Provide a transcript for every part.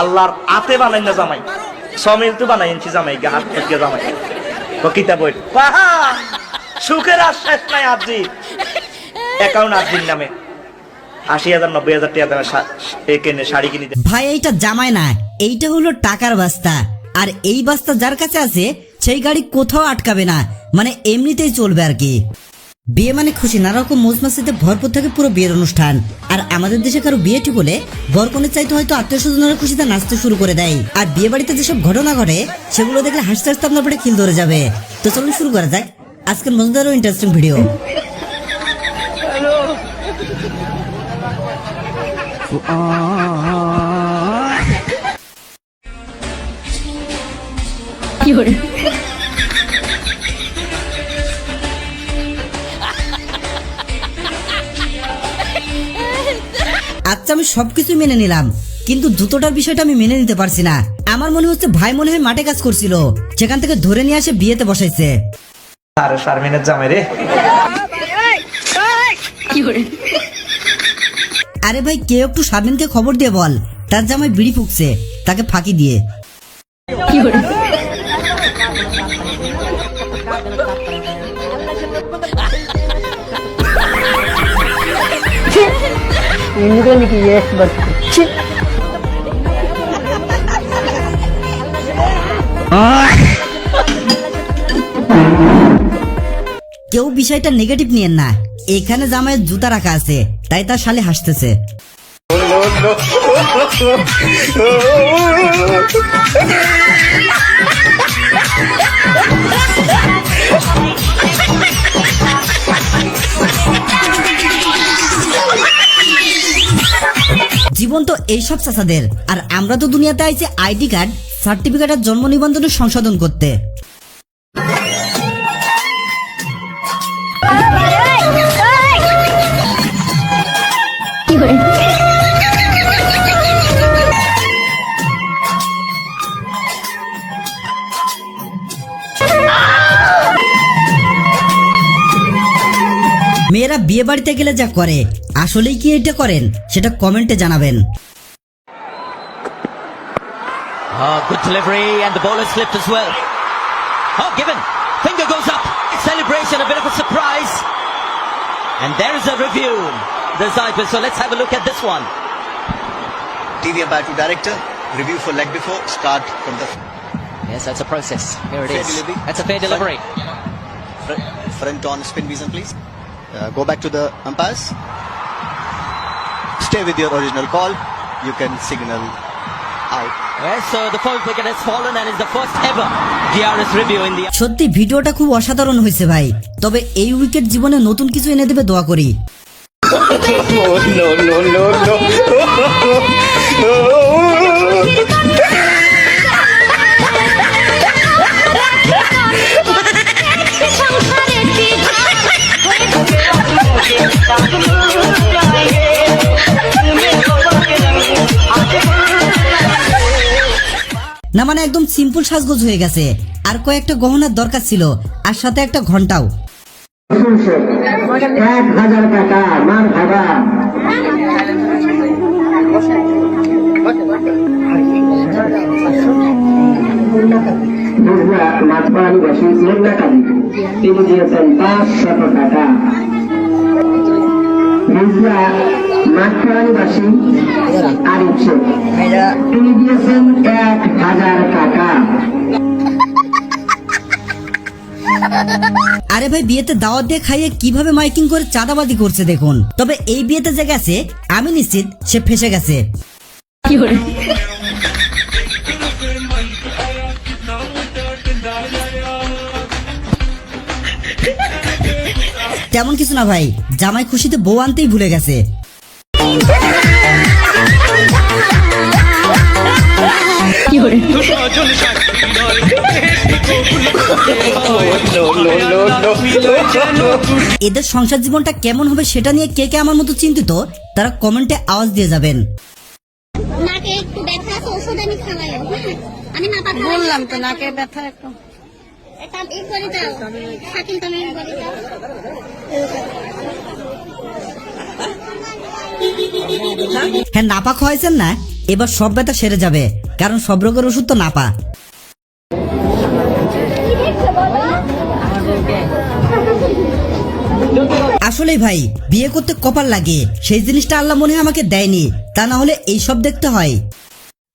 আল্লাহর বানাই না জামাই। সমিল তো বানাই জামাই, গা হাত জামাই। কিতা বই? সুখের আশ্বাস নাই আজি অ্যাকাউন্ট আজির নামে। আশি হাজার, নব্বই হাজার টাকা দামে কিনে, শাড়ি কিনে ভাই, এইটা জামাই না, এইটা হলো টাকার বাস্তা। আর এই বাস্তা যার কাছে আছে, সেই গাড়ি কোথাও আটকাবে না মানে এমনিতেই চলবে আর কি। বিয়ে মানে খুশি নানা রকম মজমাসিতে ভরপুর থাকে পুরো বিয়ের অনুষ্ঠান। আর আমাদের দেশে কারও বিয়ে ঠিক হলে বরকনের চাইতে হয়তো আত্মীয় স্বজনের খুশিতে নাচতে শুরু করে দেয়। আর বিয়ে বাড়িতে যেসব ঘটনা ঘটে সেগুলো দেখলে হাসতে হাসতে আপনার পেটে খিল ধরে যাবে। তো চলুন শুরু করা যাক আজকের মজাদার ও ইন্টারেস্টিং ভিডিও আচ্ছা আমি সবকিছু মেনে নিলাম। কিন্তু জুতোটার বিষয়টা আমি মেনে নিতে পারছি না। আমার মনে হচ্ছে ভাই মনে হয় মাঠে কাজ করছিল। সেখান থেকে ধরে নিয়ে আসে বিয়েতে বসাইছে। আরে শারমিনের জামাই রে। আরে ভাই কেউ একটু স্বাধীনকে খবর দিয়ে বল। তার জামাই বিড়ি ফুকছে তাকে ফাঁকি দিয়ে। ఎందుకు ఎస్ బతుకు কেউ বিষয়টা নেগেটিভ নিয়েন না এখানে জামাইয়ের জুতা রাখা আছে তাই তার শালে হাসতেছে জীবন তো এইসব চাচাদের। আর আমরা তো দুনিয়াতে আইছি আইডি কার্ড, সার্টিফিকেট আর জন্ম নিবন্ধন সংশোধন করতে। বিয়ে বাড়িতে গেলে যা করে আসলেই কি এটা করেন সেটা কমেন্টে জানাবেন Oh, good delivery, and the ball has slipped as well. Oh, given. Finger goes up. Celebration, a bit of a surprise. And there is a review. The Zypus. So let's have a look at this one. TV umpire to director, review for leg before, start from the Yes, that's a process. Here it Fair is. delivery. That's a fair delivery. front, front on spin vision, please. Uh, go back to the umpires. Stay with your original call. You can signal out. Yes, so the fourth wicket has fallen and is the first ever DRS review in the সত্যি ভিডিওটা খুব অসাধারণ হয়েছে ভাই তবে এই wicket জীবনে নতুন কিছু এনে দেবে দোয়া করি না মানে একদম সিম্পল সাজগোজ হয়ে গেছে। আর কয়েকটা গহনার দরকার ছিল, আর সাথে একটা ঘন্টাও। টাকা। আরিফ শেখ। তিনি দিয়েছেন এক হাজার টাকা। আরে ভাই বিয়েতে দাওয়াত দিয়ে খাইয়ে কীভাবে মাইকিং করে চাঁদাবাদি করছে দেখুন। তবে এই বিয়েতে যে গেছে আমি নিশ্চিত সে ফেসে গেছে। তেমন কিছু না ভাই। জামাই খুশিতে বউ আনতেই ভুলে গেছে। এদের সংসার জীবনটা কেমন হবে সেটা নিয়ে কে কে আমার মতো চিন্তিত তারা কমেন্টে আওয়াজ দিয়ে যাবেন। নাকে একটু ব্যথা ওষুধ আমি খাওয়াই। আমি না বললাম তো নাকে ব্যথা একটু। হ্যাঁ নাপাক হয়েছেন না? এবার সব ব্যথা সেরে যাবে, কারণ সব রোগের ওষুধ তো নাপা। আসলেই ভাই, বিয়ে করতে কপাল লাগে, সেই জিনিসটা আল্লাহ মনে হয় আমাকে দেয়নি, তা না হলে এই সব দেখতে হয়।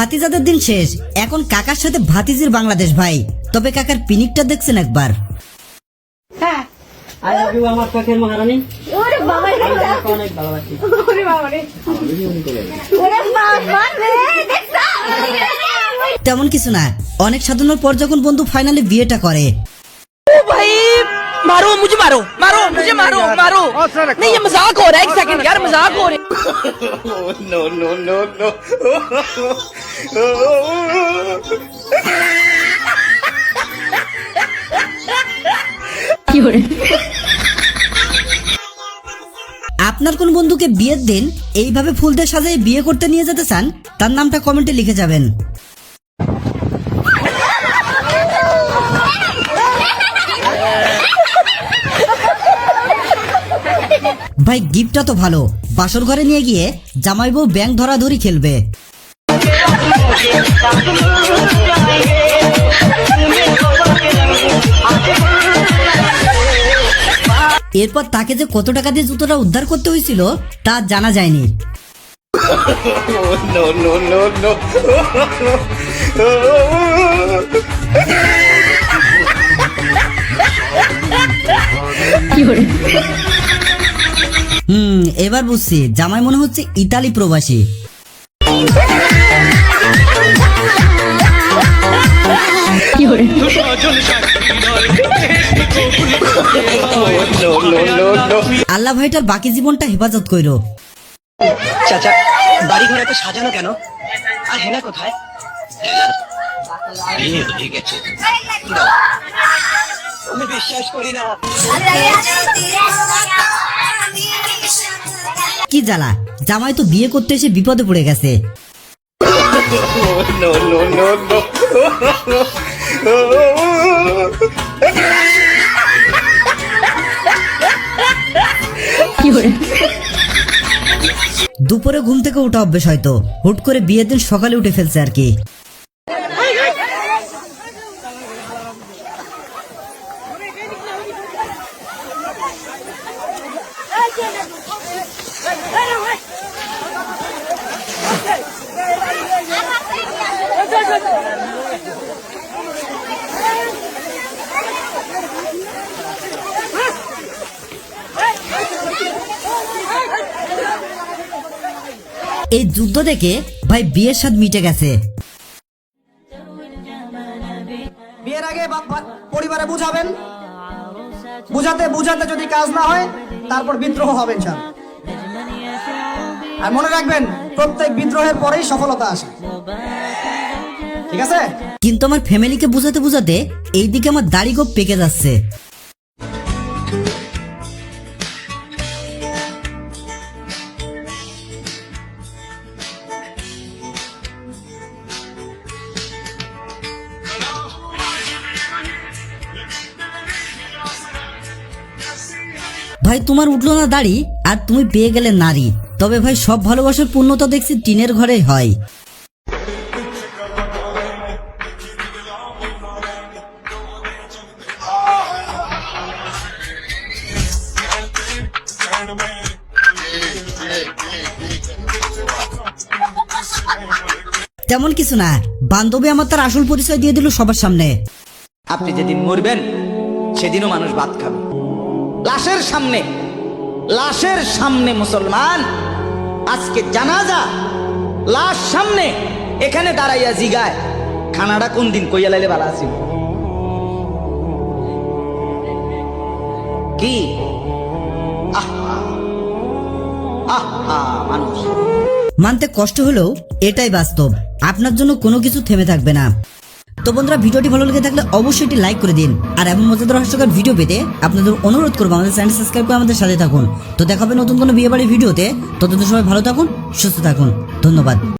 ভাতিজাদের দিন শেষ এখন কাকার সাথে ভাতিজির বাংলাদেশ ভাই তবে কাকার পিনিকটা দেখছেন একবার আই লাভ ইউ আমার চোখের মহারানী ওরে বাবা রে তোমাকে অনেক ভালোবাসি ওরে বাবা রে ওরে বাবা রে দেখছো তেমন কিছু না অনেক সাধনার পর যখন বন্ধু ফাইনালি বিয়েটা করে भाई मारो मुझे मारो मारो मुझे मारो मारो नहीं ये मजाक हो रहा है एक सेकंड यार मजाक हो रहा है আপনার কোন বন্ধুকে বিয়ের দিন, এইভাবে ফুল দিয়ে সাজাই বিয়ে করতে নিয়ে যেতে চান, তার নামটা কমেন্টে লিখে যাবেন। ভাই, গিফটটা তো ভালো। বাসর ঘরে নিয়ে গিয়ে জামাই বউ ব্যাংক ধরাধরি খেলবে। এরপর তাকে যে কত টাকা দিয়ে জুতোটা উদ্ধার করতে হয়েছিল তা জানা যায়নি। হুম এবার বুঝছি। জামাই মনে হচ্ছে ইতালি প্রবাসী। আল্লাহ ভাইটার বাকি জীবনটা হেফাজত কইরো চাচা বাড়ি ঘর এত সাজানো কেন আর হেনা কোথায় হয়ে আমি বিশ্বাস করি না কি জ্বালা জামাই তো বিয়ে করতে এসে বিপদে পড়ে গেছে দুপুরে ঘুম থেকে ওঠা অভ্যেস হয়তো হুট করে বিয়ের দিন সকালে উঠে ফেলছে আর কি এই যুদ্ধ দেখে ভাই বিয়ের স্বাদ মিটে গেছে। বিয়ের আগে পরিবারে বুঝাবেন। বুঝাতে বুঝাতে যদি কাজ না হয় তারপর বিদ্রোহ হবে ইনশাআল্লাহ। আর মনে রাখবেন প্রত্যেক বিদ্রোহের পরেই সফলতা আসে। ঠিক আছে? কিন্তু আমার ফ্যামিলিকে বুঝাতে বুঝাতে এইদিকে আমার দাড়ি গোপ পেকে যাচ্ছে। ভাই, তোমার উঠল না দাড়ি, আর তুমি পেয়ে গেলে নারী। তবে ভাই, সব ভালোবাসার পূর্ণতা দেখছি টিনের ঘরে হয়। তেমন কিছু না, বান্ধবী আমার তার আসল পরিচয় দিয়ে দিল সবার সামনে। আপনি যেদিন মরবেন, সেদিনও মানুষ ভাত খাবে। লাশের সামনে লাশের সামনে মুসলমান। আজকে জানাজা, লাশ সামনে, এখানে দাঁড়াইয়া জিগায়। খানাটা কোন দিন কইয়া লাইলে ভালো আছিল কি? মানতে কষ্ট হলেও এটাই বাস্তব। আপনার জন্য কোনো কিছু থেমে থাকবে না। তো বন্ধুরা, ভিডিওটি ভালো লেগে থাকলে অবশ্যই এটি লাইক করে দিন। আর এমন মজাদার হাস্যকর ভিডিও পেতে আপনাদের অনুরোধ করব আমাদের চ্যানেল সাবস্ক্রাইব করে আমাদের সাথে থাকুন। তো দেখা হবে নতুন কোনো বিয়ে বাড়ির ভিডিওতে ততদিন সবাই ভালো থাকুন, সুস্থ থাকুন। ধন্যবাদ।